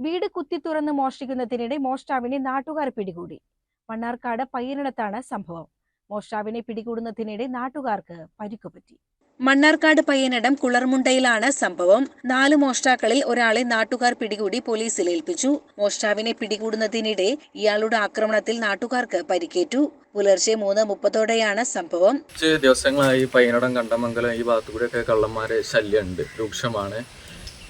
വീട് കുത്തി തുറന്ന് മോഷ്ടിക്കുന്നതിനിടെ മോഷ്ടാവിനെ നാട്ടുകാർ പിടികൂടി. മണ്ണാർക്കാട് പയ്യനിടത്താണ് സംഭവം. മോഷ്ടാവിനെ പിടികൂടുന്നതിനിടെ നാട്ടുകാർക്ക് പരിക്കുപറ്റി മണ്ണാർക്കാട് പയ്യനടം കുളർമുണ്ടയിലാണ് സംഭവം. നാല് മോഷ്ടാക്കളിൽ ഒരാളെ നാട്ടുകാർ പിടികൂടി പോലീസിൽ ഏൽപ്പിച്ചു. മോഷ്ടാവിനെ പിടികൂടുന്നതിനിടെ ഇയാളുടെ ആക്രമണത്തിൽ നാട്ടുകാർക്ക് പരിക്കേറ്റു. പുലർച്ചെ മൂന്ന് മുപ്പതോടെയാണ് സംഭവം. ദിവസങ്ങളായി പയ്യനടം കണ്ടമംഗലം ഈ ഭാഗത്തു കൂടെയൊക്കെ കള്ളന്മാരെ ശല്യമുണ്ട്. രൂക്ഷമാണ്.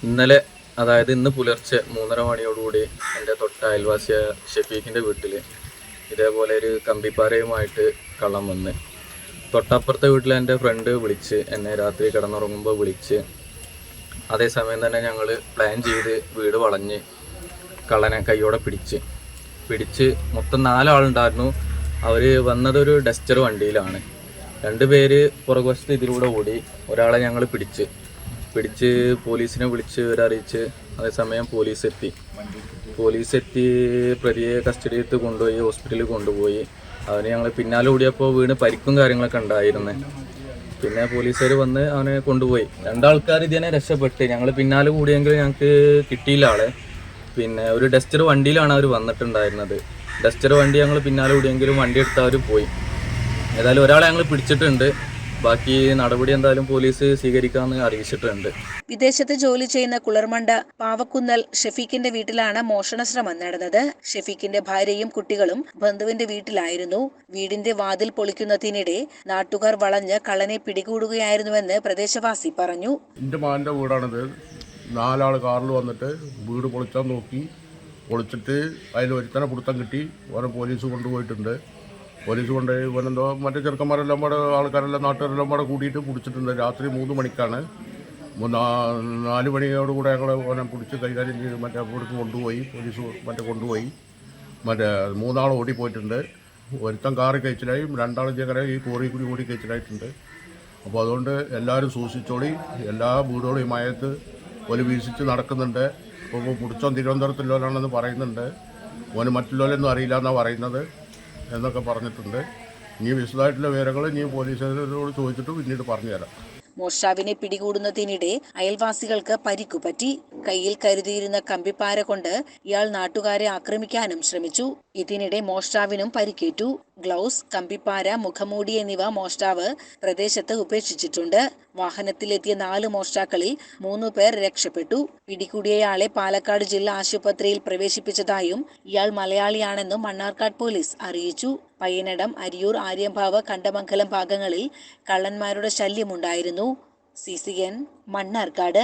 ഇന്നലെ അതായത് ഇന്ന് പുലർച്ചെ മൂന്നര മണിയോടുകൂടി എന്റെ തൊട്ട അയൽവാസിയായ ഷെഫീഖിന്റെ വീട്ടിൽ ഇതേപോലെ ഒരു കമ്പിപ്പാരയുമായിട്ട് കള്ളം വന്ന്. തൊട്ടപ്പുറത്തെ വീട്ടിൽ എന്റെ ഫ്രണ്ട് വിളിച്ച് എന്നെ രാത്രി കിടന്നുറങ്ങുമ്പോൾ വിളിച്ച് അതേസമയം തന്നെ ഞങ്ങൾ പ്ലാൻ ചെയ്ത് വീട് വളഞ്ഞ് കള്ളനെ കൈയോടെ പിടിച്ച്. പിടിച്ച് മൊത്തം നാലാളുണ്ടായിരുന്നു. അവർ വന്നതൊരു ഡസ്റ്റർ വണ്ടിയിലാണ്. രണ്ട് പേര് പുറകുവശത്ത് ഇതിലൂടെ ഓടി ഒരാളെ ഞങ്ങൾ പിടിച്ച്. പിടിച്ച് പോലീസിനെ വിളിച്ച് ഇവരറിയിച്ച് അതേസമയം പോലീസ് എത്തി പോലീസ് എത്തി പ്രതിയെ കസ്റ്റഡി എടുത്ത് കൊണ്ടുപോയി ഹോസ്പിറ്റലിൽ കൊണ്ടുപോയി. അവന് ഞങ്ങൾ പിന്നാലെ ഓടിയപ്പോൾ വീണ് പരിക്കും കാര്യങ്ങളൊക്കെ ഉണ്ടായിരുന്നു. പിന്നെ പോലീസുകാർ വന്ന് അവനെ കൊണ്ടുപോയി. രണ്ടാൾക്കാർ ഇതിനെ രക്ഷപ്പെട്ട്. ഞങ്ങൾ പിന്നാലെ കൂടിയെങ്കിലും ഞങ്ങൾക്ക് കിട്ടിയില്ല ആളെ. പിന്നെ ഒരു ഡസ്റ്റർ വണ്ടിയിലാണ് അവർ വന്നിട്ടുണ്ടായിരുന്നത്. ഡസ്റ്റർ വണ്ടി ഞങ്ങൾ പിന്നാലെ കൂടിയെങ്കിലും വണ്ടി എടുത്ത് അവർ പോയി. ഏതായാലും ഒരാളെ ഞങ്ങൾ പിടിച്ചിട്ടുണ്ട്. ബാക്കി നടപടി എന്തായാലും പോലീസ് സ്വീകരിക്കാമെന്ന് അറിയിച്ചിട്ടുണ്ട്. വിദേശത്ത് ജോലി ചെയ്യുന്ന കുളർമണ്ട പാവക്കുന്നൽ ഷെഫീഖിന്റെ വീട്ടിലാണ് മോഷണ ശ്രമം നടന്നത്. ഷെഫീഖിന്റെ ഭാര്യയും കുട്ടികളും ബന്ധുവിന്റെ വീട്ടിലായിരുന്നു. വീടിന്റെ വാതിൽ പൊളിക്കുന്നതിനിടെ നാട്ടുകാർ വളഞ്ഞ് കള്ളനെ പിടികൂടുകയായിരുന്നുവെന്ന് പ്രദേശവാസി പറഞ്ഞു. എന്റെ മാന്റെ വീടാണിത്. നാലാൾ കാറിൽ വന്നിട്ട് വീട് പൊളിച്ചാൽ നോക്കി. പൊളിച്ചിട്ട് അതിൽ ഒരുത്തനെ പിടുത്തം കിട്ടി. ഓരോ പോലീസ് കൊണ്ടുപോയിട്ടുണ്ട്. പോലീസ് കൊണ്ടുപോയി ഇവനെന്തോ മറ്റേ ചെറുക്കന്മാരെല്ലാം കൂടെ ആൾക്കാരെല്ലാം നാട്ടുകാരെല്ലാം കൂടെ കൂടിയിട്ട് പിടിച്ചിട്ടുണ്ട് രാത്രി മൂന്ന് മണിക്കാണ്. നാല് മണിയോടുകൂടെ ഞങ്ങൾ ഓനെ പിടിച്ച് കൈകാര്യം ചെയ്ത് മറ്റേ അവിടേക്ക് കൊണ്ടുപോയി. പോലീസ് മറ്റേ കൊണ്ടുപോയി. മറ്റേ മൂന്നാൾ ഓടിപ്പോയിട്ടുണ്ട്. ഒരുത്തൻ കാറി കഴിച്ചിലായി രണ്ടാൾ ചെങ്ങനെ ഈ കോറി കൂടി ഓടി കഴിച്ചിലായിട്ടുണ്ട് അപ്പോൾ അതുകൊണ്ട് എല്ലാവരും സൂക്ഷിച്ചോളി. എല്ലാ വീടുകളും ഈ ഒരു വീശിച്ച് നടക്കുന്നുണ്ട്. അപ്പോൾ പിടിച്ചോ തിരുവനന്തപുരത്തുള്ളവരാണെന്ന് പറയുന്നുണ്ട്. ഓന് മറ്റുള്ളവരൊന്നും അറിയില്ല എന്നാണ് പറയുന്നത്. എന്നൊക്കെ പറഞ്ഞിട്ടുണ്ട്. ഇനി വിശദമായിട്ടുള്ള വിവരങ്ങൾ ഇനി പോലീസുകാരോട് ചോദിച്ചിട്ട് പിന്നീട് പറഞ്ഞുതരാം. മോഷ്ടാവിനെ പിടികൂടുന്നതിനിടെ അയൽവാസികൾക്ക് പരിക്കുപറ്റി കയ്യിൽ കരുതിയിരുന്ന കമ്പിപ്പാര കൊണ്ട് ഇയാൾ നാട്ടുകാരെ ആക്രമിക്കാനും ശ്രമിച്ചു. ഇതിനിടെ മോഷ്ടാവിനും പരിക്കേറ്റു. ഗ്ലൗസ് കമ്പിപ്പാര മുഖമൂടി എന്നിവ മോഷ്ടാവ് പ്രദേശത്ത് ഉപേക്ഷിച്ചിട്ടുണ്ട്. വാഹനത്തിലെത്തിയ നാല് മോഷ്ടാക്കളിൽ മൂന്നു പേർ രക്ഷപ്പെട്ടു. പിടികൂടിയയാളെ പാലക്കാട് ജില്ലാ ആശുപത്രിയിൽ പ്രവേശിപ്പിച്ചതായും ഇയാൾ മലയാളിയാണെന്നും മണ്ണാർക്കാട് പോലീസ് അറിയിച്ചു. പയ്യനടം അരിയൂർ ആര്യമ്പാവ് കണ്ടമംഗലം ഭാഗങ്ങളിൽ കള്ളന്മാരുടെ ശല്യമുണ്ടായിരുന്നു. சிசியன் மன்னார்காடு